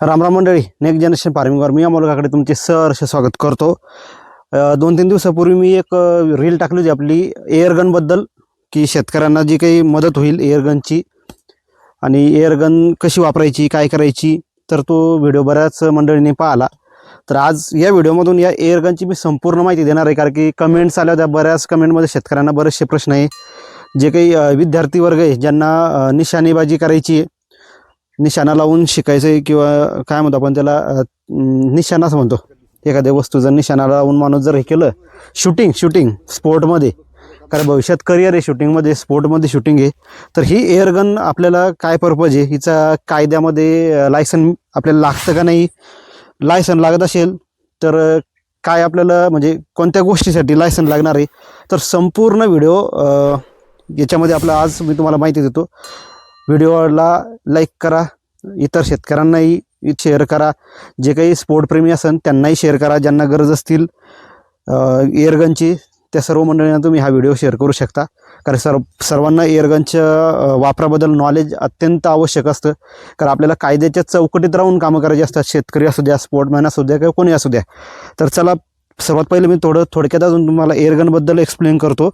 रामराम मंडळी next generation फार्मिंगवर मी अमोलकाकडे तुमचे सहर्ष स्वागत करतो. दोन तीन दिवसापूर्वी मी एक रील टाकली होती आपली एअरगनबद्दल की शेतकऱ्यांना जी काही मदत होईल एअरगनची आणि एअरगन कशी वापरायची काय करायची तर तो व्हिडिओ बऱ्याच मंडळींनी पाहिला. तर आज या व्हिडिओमधून या एअरगनची मी संपूर्ण माहिती देणार आहे कारण की कमेंट्स आल्या होत्या बऱ्याच कमेंटमध्ये शेतकऱ्यांना बरेचसे प्रश्न आहे. जे काही विद्यार्थी वर्ग आहे ज्यांना निशाणेबाजी करायची आहे निशाणा लावून शिकायचं आहे किंवा काय म्हणतो आपण त्याला निशाणाच निशाणा असं म्हणतो. एखाद्या वस्तू जर निशाणा लावून माणूस जर हे केलं शूटिंग शूटिंग स्पोर्टमध्ये कारण भविष्यात करिअर आहे शूटिंगमध्ये स्पोर्टमध्ये शूटिंग आहे. तर ही एअरगन आपल्याला काय पर्पज आहे? हिचा कायद्यामध्ये लायसन आपल्याला लागतं का नाही? लायसन लागत असेल तर काय आपल्याला म्हणजे कोणत्या गोष्टीसाठी लायसन लागणार आहे? तर संपूर्ण व्हिडिओ याच्यामध्ये आपला आज मी तुम्हाला माहिती देतो. व्हिडिओला लाईक करा. इतर शेतकऱ्यांनाही शेअर करा. जे काही स्पोर्टप्रेमी असेल त्यांनाही शेअर करा. ज्यांना गरज असतील एअरगनची त्या सर्व मंडळींना तुम्ही हा व्हिडिओ शेअर करू शकता. कारण सर्व सर्वांना एअरगनच्या वापराबद्दल नॉलेज अत्यंत आवश्यक असतं. कारण आपल्याला कायद्याच्या चौकटीत राहून कामं करायची असतात. शेतकरी असू द्या स्पोर्टमॅन असू द्या किंवा कोणी असू द्या. तर चला सर्वात पहिले मी थोडं थोडक्यात अजून तुम्हाला एअरगनबद्दल एक्सप्लेन करतो.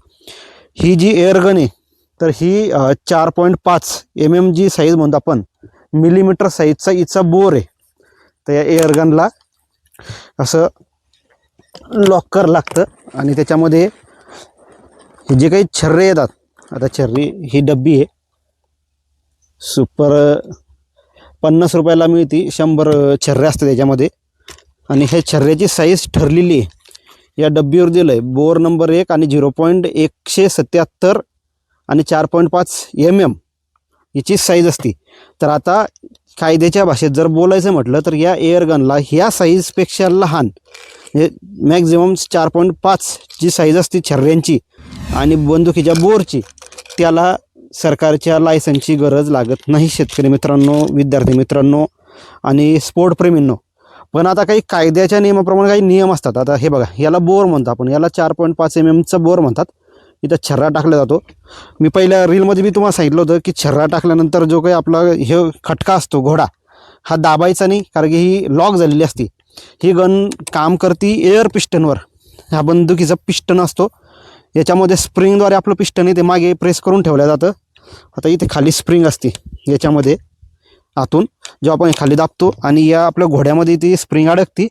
ही जी एअरगन आहे तर ही चार पॉईंट पाच एम एम जी साईज म्हणतो आपण. मिलीमीटर साईजचा हिचा बोर आहे. तर या एअरगनला असं लॉकर लागतं आणि त्याच्यामध्ये हे जे काही छर्रे येतात आता छर्री ही डब्बी आहे. सुपर पन्नास रुपयाला मिळती शंभर छर्रे असते त्याच्यामध्ये. आणि हे छर्ऱ्याची साईज ठरलेली आहे. या डब्बीवर दिलं आहे बोर नंबर एक आणि झिरो पॉईंट एकशे सत्याहत्तर आणि चार पॉईंट पाच एम एम याची साईज असते. तर आता कायद्याच्या भाषेत जर बोलायचं म्हटलं तर या एअरगनला ह्या साईजपेक्षा लहान म्हणजे मॅक्झिमम चार पॉईंट पाच जी साईज असते छर्ऱ्यांची आणि बंदुकीच्या बोरची त्याला सरकारच्या लायसनची गरज लागत नाही शेतकरी मित्रांनो विद्यार्थी मित्रांनो आणि स्पोर्टप्रेमींनो पण आता काही कायद्याच्या नियमाप्रमाणे काही नियम असतात. आता हे बघा याला बोर म्हणतो आपण. याला चार पॉईंट पाच एम एमचा बोर म्हणतात. इथं छर्रा टाकला जातो. मी पहिल्या रीलमध्ये मी तुम्हाला सांगितलं होतं की छर्रा टाकल्यानंतर जो काही आपला हे खटका असतो घोडा हा दाबायचा नाही कारण की ही लॉक झालेली असती. ही गन काम करती एअर पिस्टनवर हा बंदुकीचा पिस्टन असतो. याच्यामध्ये स्प्रिंगद्वारे आपलं पिस्टन आहे ते मागे प्रेस करून ठेवलं जातं. आता इथे खाली स्प्रिंग असते. याच्यामध्ये आतून जेव्हा आपण खाली दाबतो आणि या आपल्या घोड्यामध्ये ती स्प्रिंग अडकती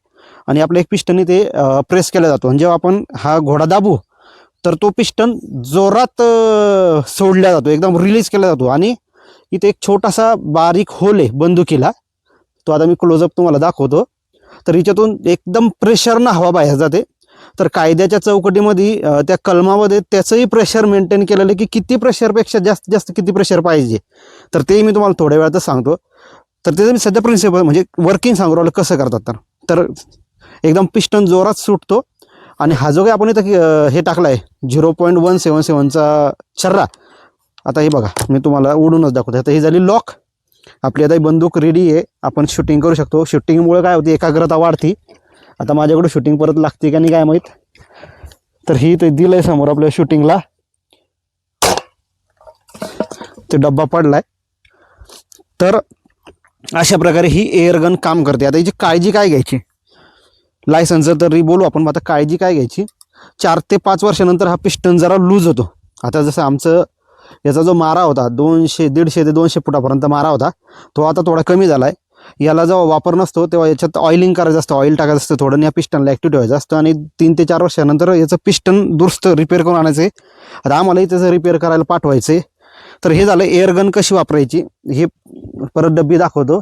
आणि आपलं एक पिस्टन ते प्रेस केला जातो. आणि जेव्हा आपण हा घोडा दाबू तर तो पिस्टन जोरात सोडला जातो एकदम रिलीज केला जातो. आणि इथे एक छोटासा बारीक होल आहे बंदुकीला. तो आता मी क्लोजअप तुम्हाला दाखवतो. तर हिच्यातून एकदम प्रेशरनं हवा बाहेर जाते. तर कायद्याच्या चौकटीमध्ये त्या कलमामध्ये त्याचंही प्रेशर मेंटेन केलेलं आहे की किती प्रेशरपेक्षा जास्त जास्त किती प्रेशर पाहिजे. तर तेही मी तुम्हाला थोड्या वेळातच सांगतो. तर त्याचं मी सध्या प्रिन्सिपल म्हणजे वर्किंग सांगू राहिलं कसं करतात तर. तर एकदम पिस्टन जोरात सुटतो. आणि हा जो काही आपण इथं हे टाकला आहे झिरो पॉईंट वन सेवन सेवनचा छर्रा आता हे बघा मी तुम्हाला उडूनच दाखवतो. आता ही झाली लॉक आपली आता ही बंदूक रेडी आहे. आपण शूटिंग करू शकतो. शूटिंगमुळे काय होती? एकाग्रता वाढती. आता माझ्याकडे शूटिंग परत लागते का नाही काय माहीत? तर ही ते दिलं आहे समोर आपल्या शूटिंगला ते डब्बा पडलाय. तर अशा प्रकारे ही एअरगन काम करते. आता याची काळजी काय घ्यायची? लायसन्सचं तरी बोलू आपण आता काळजी काय घ्यायची? चार ते पाच वर्षानंतर हा पिस्टन जरा लूज होतो. आता जसं आमचं याचा जो मारा होता दोनशे दीडशे ते दोनशे फुटापर्यंत मारा होता तो आता थोडा कमी झाला आहे याला जेव्हा वापर नसतो तेव्हा याच्यात ऑइलिंग करायचं असतं ऑइल टाकायचं असतं थोडं या पिस्टनला ॲक्टिव्ह ठेवायचं असतं आणि तीन ते चार वर्षानंतर याचं पिस्टन दुरुस्त रिपेअर करून आणायचं आहे आता आम्हालाही त्याचं रिपेअर करायला पाठवायचं आहे तर हे झालं एअरगन कशी वापरायची? हे परत डब्बी दाखवतो.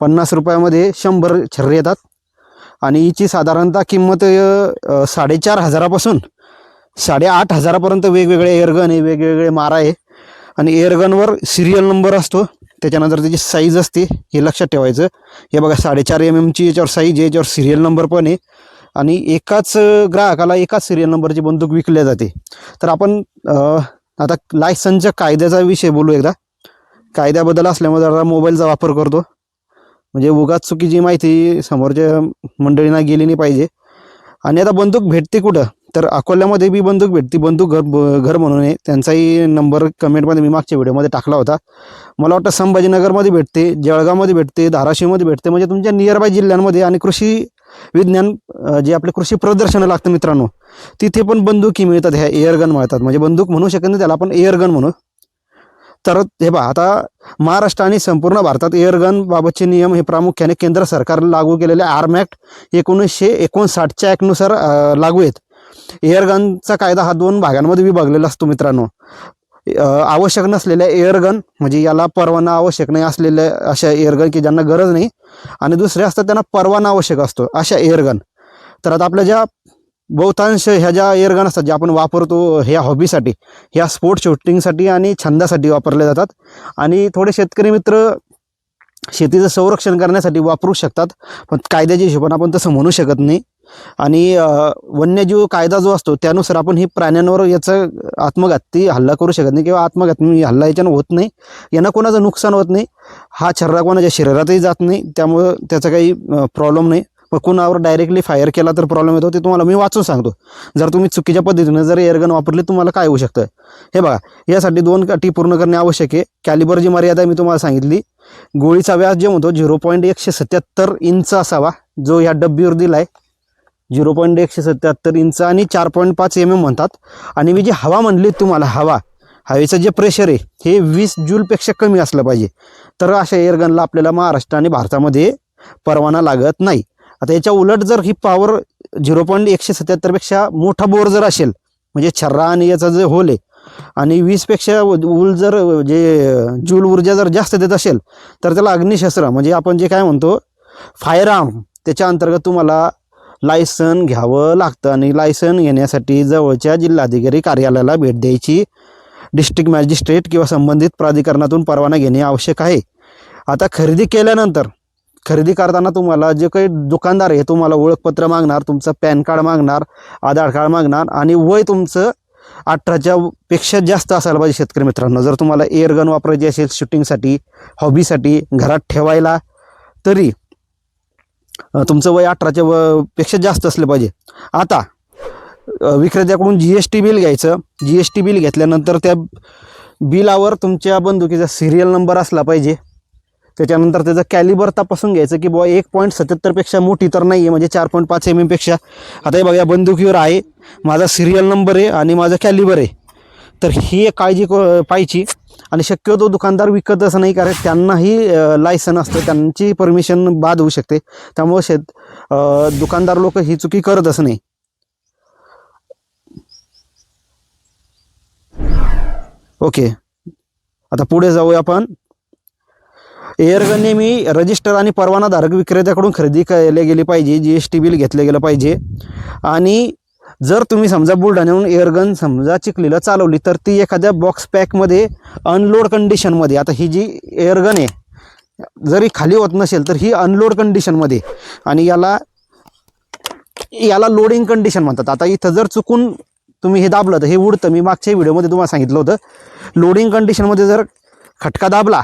पन्नास रुपयामध्ये शंभर छर्रे येतात. आणि हिची साधारणतः किंमत साडेचार हजारापासून साडेआठ हजारापर्यंत वेगवेगळे एअरगन आहे वेगवेगळे मारा आहे. आणि एअरगनवर सिरियल नंबर असतो. त्याच्यानंतर त्याची साईज असते हे लक्षात ठेवायचं. हे बघा साडेचार एम एमची याच्यावर साईज आहे याच्यावर सिरियल नंबर पण आहे. आणि एकाच ग्राहकाला एकाच सिरियल नंबरची बंदूक विकल्या जाते. तर आपण आता लायसनच्या कायद्याचा विषय बोलू एकदा. कायद्याबद्दल असल्यामुळे जरा मोबाईलचा वापर करतो. म्हणजे उगाच चुकीची माहिती समोरच्या मंडळींना गेली नाही पाहिजे. आणि आता बंदूक भेटते कुठं? तर अकोल्यामध्ये बी बंदूक भेटते. बंदूक घर घर म्हणून आहे. त्यांचाही नंबर कमेंटमध्ये मी मागच्या व्हिडिओमध्ये टाकला होता. मला वाटतं संभाजीनगरमध्ये भेटते जळगावमध्ये भेटते धाराशिवमध्ये भेटते. म्हणजे तुमच्या नियरबाय जिल्ह्यांमध्ये आणि कृषी विज्ञान जे आपले कृषी प्रदर्शनं लागतं मित्रांनो तिथे पण बंदुकी मिळतात ह्या एअरगन मिळतात. म्हणजे बंदूक म्हणू शकत नाही त्याला आपण एअरगन म्हणू. तर हे पहा आता महाराष्ट्र आणि संपूर्ण भारतात एअरगन बाबतचे नियम हे प्रामुख्याने केंद्र सरकारने लागू केलेले आर्म ॲक्ट एकोणीसशे एकोणसाठच्या ॲक्टनुसार लागू आहेत. एअरगनचा कायदा हा दोन भागांमध्ये विभागलेला असतो मित्रांनो. आवश्यक नसलेल्या एअरगन म्हणजे याला परवाना आवश्यक नाही असलेल्या अशा एअरगन की ज्यांना गरज नाही. आणि दुसरे असतात त्यांना परवाना आवश्यक असतो अशा एअरगन तर आता आपल्या ज्या बहुतांश ह्या ज्या एअरगन असतात ज्या आपण वापरतो ह्या हॉबीसाठी ह्या स्पोर्ट शूटिंगसाठी आणि छंदासाठी वापरल्या जातात. आणि थोडे शेतकरी मित्र शेतीचं संरक्षण करण्यासाठी वापरू शकतात पण कायद्याच्या हिशोबाने आपण तसं म्हणू शकत नाही. आणि वन्यजीव कायदा जो असतो त्यानुसार आपण ही प्राण्यांवर याचं आत्मघाती हल्ला करू शकत नाही किंवा आत्मघाती हल्ला याच्यानं होत नाही. यांना कोणाचं नुकसान होत नाही. हा छर्रा कोणाच्या शरीरातही जात नाही. त्यामुळं त्याचा काही प्रॉब्लेम नाही. मग कुणावर डायरेक्टली फायर केला तर प्रॉब्लेम येतो ते तुम्हाला मी वाचून सांगतो. जर तुम्ही चुकीच्या पद्धतीनं जर एअरगन वापरली तुम्हाला काय होऊ शकतं? हे बघा यासाठी दोन अटी पूर्ण करणे आवश्यक आहे. कॅलिबरची मर्यादा मी तुम्हाला सांगितली. गोळीचा व्यास जे म्हणतो झिरो पॉईंट एकशे सत्याहत्तर इंच असावा. जो ह्या डब्बीवर दिला आहे झिरो पॉईंट एकशे सत्याहत्तर इंच आणि चार पॉईंट पाच एम एम म्हणतात. आणि मी जी हवा म्हणली तुम्हाला हवा हवेचं जे प्रेशर आहे हे वीस जूलपेक्षा कमी असलं पाहिजे. तर अशा एअरगनला आपल्याला महाराष्ट्र आणि भारतामध्ये परवाना लागत नाही. आता याच्या उलट जर ही पॉवर झिरो पॉईंट एकशे सत्याहत्तरपेक्षा मोठा बोर जर असेल म्हणजे छर्रा आणि याचा जे होल आहे आणि वीसपेक्षा ऊल जर जे जूल ऊर्जा जर जास्त देत असेल तर त्याला अग्निशस्त्र म्हणजे आपण जे काय म्हणतो फायर आर्म त्याच्या अंतर्गत तुम्हाला लायसन घ्यावं लागतं. आणि लायसन घेण्यासाठी जवळच्या जिल्हाधिकारी कार्यालयाला भेट द्यायची. डिस्ट्रिक्ट मॅजिस्ट्रेट किंवा संबंधित प्राधिकरणातून परवाना घेणे आवश्यक आहे. आता खरेदी केल्यानंतर खरेदी करताना तुम्हाला जे काही दुकानदार आहे तुम्हाला ओळखपत्र मागणार तुमचं पॅन कार्ड मागणार आधार कार्ड मागणार आणि वय तुमचं अठराच्या पेक्षा जास्त असायला पाहिजे शेतकरी मित्रांनो. जर तुम्हाला एअरगन वापरायची असेल शूटिंगसाठी हॉबीसाठी घरात ठेवायला तरी तुमचं वय अठराच्या व पेक्षा जास्त असलं पाहिजे. आता विक्रेत्याकडून जी एस टी बिल घ्यायचं. जी एस टी बिल घेतल्यानंतर त्या बिलावर तुमच्या बंदुकीचा सिरियल नंबर असला पाहिजे. त्याच्यानंतर त्याचं कॅलिबर तपासून घ्यायचं की बुवा एक पॉईंट सत्याहत्तरपेक्षा मोठी तर नाही आहे म्हणजे चार पॉईंट पाच एम एमपेक्षा आता हे बघा या बंदुकीवर आहे. माझा सिरियल नंबर आहे आणि माझा कॅलिबर आहे. तर ही एक काळजी क- पाहिजे. आणि शक्यतो दुकानदार विकतच नाही कारण त्यांनाही लायसन असतं. त्यांची परमिशन बाद होऊ शकते. त्यामुळे शेत दुकानदार लोक ही चुकी करतच नाही. ओके. आता पुढे जाऊया आपण. एअरगन नेहमी रजिस्टर आणि परवानाधारक विक्रेत्याकडून खरेदी केली गेली पाहिजे जी एस टी बिल घेतलं गेलं पाहिजे. आणि जर तुम्ही समजा बुलढाण्याहून एअरगन समजा चिखलीला चालवली तर ती एखाद्या बॉक्स पॅकमध्ये अनलोड कंडिशनमध्ये आता ही जी एअरगन आहे जरी खाली होत नसेल तर ही अनलोड कंडिशनमध्ये आणि याला याला लोडिंग कंडिशन म्हणतात. आता इथं जर चुकून तुम्ही हे दाबलं तर हे उडतं. मी मागच्या व्हिडिओमध्ये तुम्हाला सांगितलं होतं. लोडिंग कंडिशनमध्ये जर खटका दाबला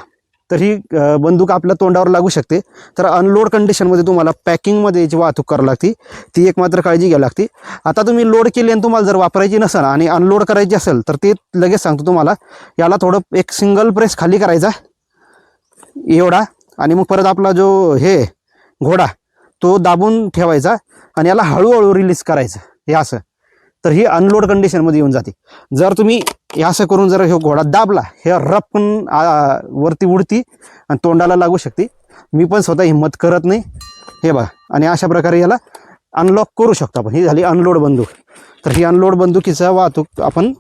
तर ही बंदूक आपल्या तोंडावर लागू शकते. तर अनलोड कंडिशनमध्ये तुम्हाला पॅकिंगमध्ये याची वाहतूक करावी लागते ती एक मात्र काळजी घ्यावी लागते. आता तुम्ही लोड केली आणि तुम्हाला जर वापरायची नसेल आणि अनलोड करायची असेल तर ते लगेच सांगतो तुम्हाला. याला थोडं एक सिंगल प्रेस खाली करायचा. एवढा. आणि मग परत आपला जो हे घोडा तो दाबून ठेवायचा. आणि याला हळूहळू रिलीज करायचं. हे असं. तर ही अनलोड कंडिशनमध्ये येऊन जाते. जर तुम्ही हे असं करून जर हे घोडा दाबला हे रपकन वरती उडती आणि तोंडाला लागू शकते. मी पण स्वतः हिंमत करत नाही. हे बघा आणि अशा प्रकारे याला अनलॉक करू शकतो आपण. ही झाली अनलोड बंदूक. तर ही अनलोड बंदुकीचा वाहतूक आपण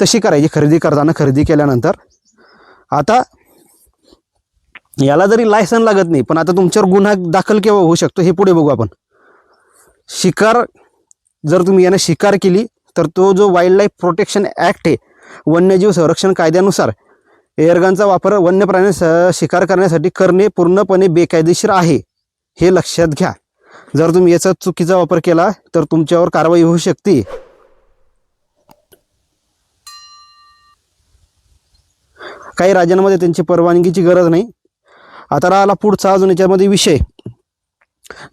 तशी करायची खरेदी करताना खरेदी केल्यानंतर. आता याला जरी लायसन लागत नाही पण आता तुमच्यावर गुन्हा दाखल केव्हा होऊ शकतो हे पुढे बघू आपण. शिकार जर तुम्ही यानं शिकार केली तर तो जो वाईल्ड लाईफ प्रोटेक्शन ॲक्ट आहे वन्यजीव संरक्षण कायद्यानुसार एअरगनचा वापर वन्य प्राणी स- शिकार करण्यासाठी करणे पूर्णपणे बेकायदेशीर आहे हे लक्षात घ्या. जर तुम्ही याचा चुकीचा वापर केला तर तुमच्यावर कारवाई होऊ शकते. काही राज्यांमध्ये त्यांची परवानगीची गरज नाही. आता राहिला पुढचा अजून याच्यामध्ये विषय.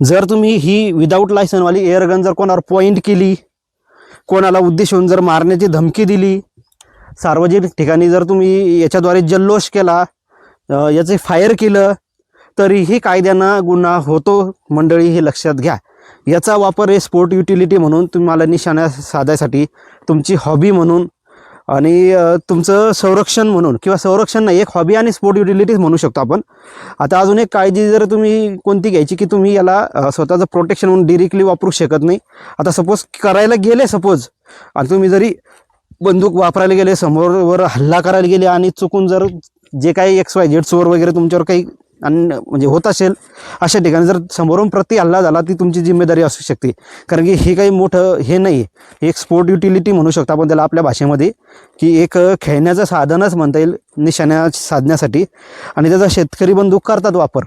जर तुम्ही ही विदाऊट लायसनवाली एअरगन जर कोणावर पॉईंट केली कोणाला उद्देशून जर मारण्याची धमकी दिली सार्वजनिक ठिकाणी जर तुम्ही याच्याद्वारे जल्लोष केला याचे फायर केलं तरीही कायद्यानं गुन्हा होतो मंडळी हे लक्षात घ्या. याचा वापर हे स्पोर्ट युटिलिटी म्हणून तुम्हाला निशाणा साधायसाठी तुमची हॉबी म्हणून आणि तुमचं संरक्षण म्हणून किंवा संरक्षण नाही एक हॉबी आणि स्पोर्ट युटिलिटीज म्हणू शकतो आपण. आता अजून एक काळजी जर तुम्ही कोणती घ्यायची की तुम्ही याला स्वतःचं प्रोटेक्शन म्हणून डिरेक्टली वापरू शकत नाही. आता सपोज करायला गेले सपोज आणि तुम्ही जरी बंदूक वापरायला गेले समोरवर हल्ला करायला गेले आणि चुकून जर जे काही एक्स वाय झेड चोर वगैरे तुमच्यावर काही आणि म्हणजे होत असेल अशा ठिकाणी जर समोरून प्रति हल्ला झाला ती तुमची जिम्मेदारी असू शकते. कारण की हे काही मोठं हे नाही आहे एक स्पोर्ट युटिलिटी म्हणू शकतो आपण त्याला आपल्या भाषेमध्ये की एक खेळण्याचं साधनच म्हणता येईल निशाण्या साधण्यासाठी. आणि त्याचा शेतकरी बंदूक करतात वापर.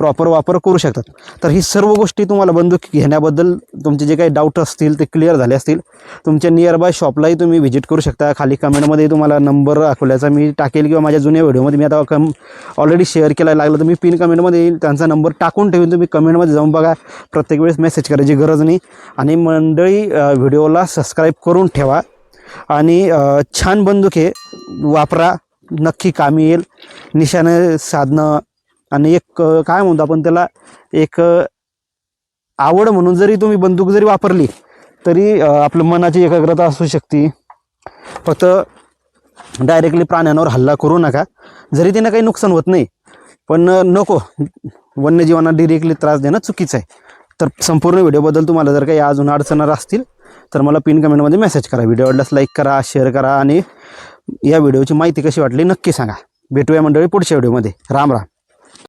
प्रॉपर वापर करू शकतात. तर ही सर्व गोष्टी तुम्हाला बंदूक घेण्याबद्दल तुमचे जे काही डाऊट असतील ते क्लिअर झाले असतील. तुमच्या नियर बाय शॉपलाही तुम्ही व्हिजिट करू शकता. खाली कमेंटमध्ये तुम्हाला नंबर अकोल्याचा मी टाकेल किंवा माझ्या जुन्या व्हिडिओमध्ये मी आता कम ऑलरेडी शेअर केला लागलं तर मी पिन कमेंटमध्ये येईल. त्यांचा नंबर टाकून ठेवून तुम्ही कमेंटमध्ये जाऊन बघा. प्रत्येक वेळेस मेसेज करायची गरज नाही. आणि मंडळी व्हिडिओला सबस्क्राईब करून ठेवा. आणि छान बंदूक हे वापरा. नक्की कामी येईल. निशाणे साधणं आणि एक काय म्हणतो आपण त्याला एक आवड म्हणून जरी तुम्ही बंदूक जरी वापरली तरी आपलं मनाची एकाग्रता असू शकते. फक्त डायरेक्टली प्राण्यांवर हल्ला करू नका. जरी त्यांना काही नुकसान होत नाही पण नको. वन्यजीवांना डिरेक्टली त्रास देणं चुकीचं आहे. तर संपूर्ण व्हिडिओबद्दल तुम्हाला जर काही अजून अडचणार असतील तर मला पिन कमेंटमध्ये मेसेज करा. व्हिडिओ आवडल्यास लाईक करा शेअर करा आणि या व्हिडिओची माहिती कशी वाटली नक्की सांगा. भेटूया मंडळी पुढच्या व्हिडिओमध्ये. राम राम.